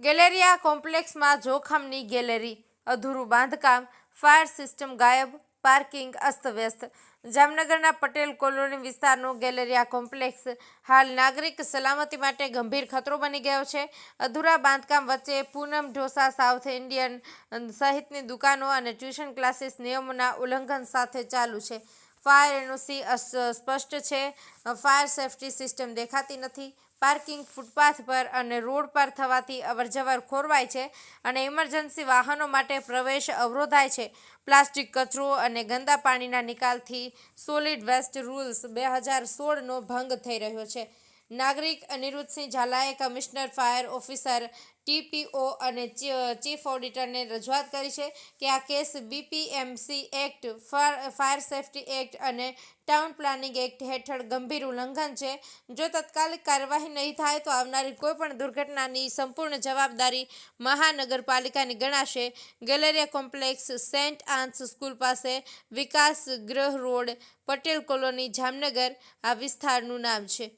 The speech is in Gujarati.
ગેલેરિયા કોમ્પ્લેક્સમાં જોખમની ગેલેરી, અધૂરું બાંધકામ, ફાયર સિસ્ટમ ગાયબ, પાર્કિંગ અસ્તવ્યસ્ત. જામનગરના પટેલ કોલોની વિસ્તારનો ગેલેરિયા કોમ્પ્લેક્સ હાલ નાગરિક સલામતી માટે ગંભીર ખતરો બની ગયો છે. અધૂરા બાંધકામ વચ્ચે પૂનમ ઢોસા સાઉથ ઇન્ડિયન સહિતની દુકાનો અને ટ્યુશન ક્લાસીસ નિયમોના ઉલ્લંઘન સાથે ચાલુ છે. ફાયર એનઓસી સ્પષ્ટ છે. ફાયર સેફટી સિસ્ટમ દેખાતી નથી. પાર્કિંગ ફૂટપાથ પર અને રોડ પર થવાથી અવરજવર ખોરવાય છે અને ઇમરજન્સી વાહનો માટે પ્રવેશ અવરોધાય છે. પ્લાસ્ટિક કચરો અને ગંદા પાણીના નિકાલથી સોલિડ વેસ્ટ રૂલ્સ બે હજાર સોળનો ભંગ થઈ રહ્યો છે. નાગરિક અનિરુદ્ધસિંહ ઝાલાએ કમિશનર, ફાયર ઓફિસર, ટીપીઓ અને ચીફ ઓડિટરને રજૂઆત કરી છે કે આ case BPMC act fire safety act અને ટાઉન પ્લાનિંગ એક્ટ હેઠળ ગંભીર ઉલ્લંઘન છે. જો તત્કાલિક કાર્યવાહી નહીં થાય તો આવનારી કોઈપણ દુર્ઘટનાની સંપૂર્ણ જવાબદારી મહાનગરપાલિકાની ગણાશે. Galleria complex Saint Ann's school પાસે વિકાસ ગૃહ રોડ, પટેલ કોલોની, જામનગર, આ વિસ્તારનું નામ છે.